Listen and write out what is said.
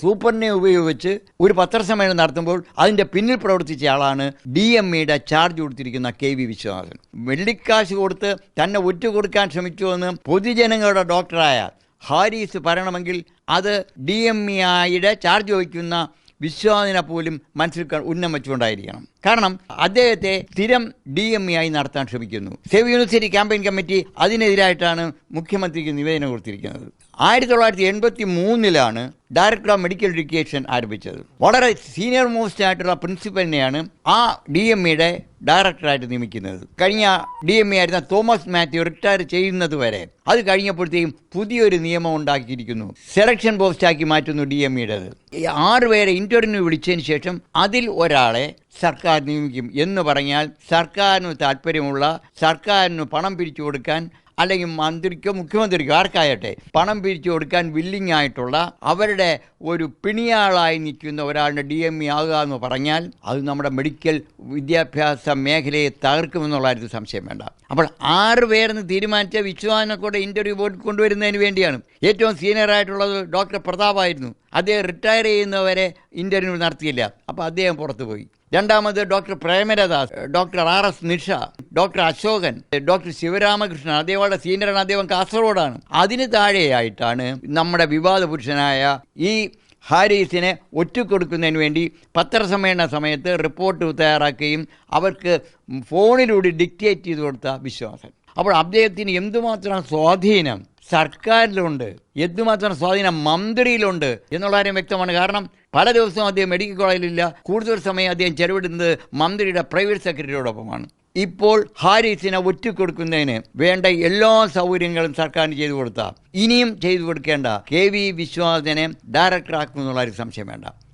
സൂപ്പറിനെ ഉപയോഗിച്ച് ഒരു പത്രസമ്മേളനം നടത്തുമ്പോൾ അതിന്റെ പിന്നിൽ പ്രവർത്തിച്ച ആളാണ് ഡി എം ഇയുടെ ചാർജ് കൊടുത്തിരിക്കുന്ന കെ വി വിശ്വനാഥൻ. വെള്ളിക്കാശ് കൊടുത്ത് തന്നെ ഒറ്റ കൊടുക്കാൻ ശ്രമിച്ചുവെന്ന് പൊതുജനങ്ങളുടെ ഡോക്ടറായ ഹാരിസ് പറയണമെങ്കിൽ അത് ഡി എം ഇയുടെ ചാർജ് വഹിക്കുന്ന വിശ്വാസിനെ പോലും മനസ്സിൽ ഉന്നം വെച്ചുകൊണ്ടായിരിക്കണം. കാരണം അദ്ദേഹത്തെ സ്ഥിരം ഡി എം ഇ ആയി നടത്താൻ ശ്രമിക്കുന്നു. സേവ് യൂണിവേഴ്സിറ്റി ക്യാമ്പയിൻ കമ്മിറ്റി അതിനെതിരായിട്ടാണ് മുഖ്യമന്ത്രിക്ക് നിവേദനം കൊടുത്തിരിക്കുന്നത്. ആയിരത്തി തൊള്ളായിരത്തി എൺപത്തി മൂന്നിലാണ് ഡയറക്ടർ ഓഫ് മെഡിക്കൽ എഡ്യൂക്കേഷൻ ആരംഭിച്ചത്. വളരെ സീനിയർ മോസ്റ്റ് ആയിട്ടുള്ള പ്രിൻസിപ്പലിനെയാണ് ആ ഡി എം ഇയുടെ ഡയറക്ടറായിട്ട് നിയമിക്കുന്നത്. കഴിഞ്ഞ ഡി എം ഇ ആയിരുന്ന തോമസ് മാത്യു റിട്ടയർ ചെയ്യുന്നത് വരെ. അത് കഴിഞ്ഞപ്പോഴത്തേക്കും പുതിയൊരു നിയമം ഉണ്ടാക്കിയിരിക്കുന്നു. സെലക്ഷൻ പോസ്റ്റാക്കി മാറ്റുന്നു ഡി എം ഇയുടേത് ആറുപേരെ ആറ് പേരെ ഇന്റർവ്യൂ വിളിച്ചതിന് ശേഷം അതിൽ ഒരാളെ സർക്കാർ നിയമിക്കും എന്ന് പറഞ്ഞാൽ സർക്കാരിന് താല്പര്യമുള്ള സർക്കാരിന് പണം പിരിച്ചു കൊടുക്കാൻ അല്ലെങ്കിൽ മന്ത്രിക്കോ മുഖ്യമന്ത്രിക്കോ ആർക്കായട്ടെ പണം പിരിച്ചു കൊടുക്കാൻ വില്ലിംഗ് ആയിട്ടുള്ള അവരുടെ ഒരു പിണിയാളായി നിൽക്കുന്ന ഒരാളുടെ ഡി എം ഇ ആകുക എന്ന് പറഞ്ഞാൽ അത് നമ്മുടെ മെഡിക്കൽ വിദ്യാഭ്യാസ മേഖലയെ തകർക്കുമെന്നുള്ള കാര്യത്തിൽ സംശയം വേണ്ട. അപ്പോൾ ആറ് പേരെന്ന് തീരുമാനിച്ച വിശ്വാസിനെ കൂടെ ഇന്റർവ്യൂ ബോർഡ് കൊണ്ടുവരുന്നതിന് വേണ്ടിയാണ്. ഏറ്റവും സീനിയർ ആയിട്ടുള്ളത് ഡോക്ടർ പ്രതാപായിരുന്നു. അദ്ദേഹം റിട്ടയർ ചെയ്യുന്നവരെ ഇന്റർവ്യൂ നടത്തിയില്ല. അപ്പോൾ അദ്ദേഹം പുറത്തു പോയി. രണ്ടാമത് doctor Premaradas doctor R S Nisha doctor Ashokan doctor Sivaramakrishnan അദ്ദേഹമുടെ സീനിയറാണ് അദ്ദേഹം കാസർഗോഡാണ്. അതിന് താഴെയായിട്ടാണ് നമ്മുടെ വിവാദ പുരുഷനായ ഈ ഹാരിസിനെ ഒറ്റക്കൊടുക്കുന്നതിന് വേണ്ടി പത്രസമ്മേളന സമയത്ത് റിപ്പോർട്ട് തയ്യാറാക്കുകയും അവർക്ക് ഫോണിലൂടെ ഡിക്റ്റേറ്റ് ചെയ്ത് കൊടുത്ത വിശ്വാസം അപ്പോൾ അദ്ദേഹത്തിന് എന്തുമാത്രം സ്വാധീനം സർക്കാരിലുണ്ട്. എന്തുമാത്രം സ്വാധീനം മന്ത്രിയിലുണ്ട് എന്നുള്ള കാര്യം വ്യക്തമാണ്. കാരണം പല ദിവസവും അദ്ദേഹം മെഡിക്കൽ കോളേജിലില്ല. കൂടുതൽ സമയം അദ്ദേഹം ചെലവിടുന്നത് മന്ത്രിയുടെ പ്രൈവറ്റ് സെക്രട്ടറിയോടൊപ്പമാണ്. ഇപ്പോൾ ഹാരിസിനെ ഒറ്റക്കൊടുക്കുന്നതിന് വേണ്ട എല്ലാ സൗകര്യങ്ങളും സർക്കാരിന് ചെയ്തു കൊടുത്ത. ഇനിയും ചെയ്തു കൊടുക്കേണ്ട കെ വി വിശ്വാസനെ ഡയറക്ടറാക്കുമെന്നുള്ള ഒരു സംശയം വേണ്ട.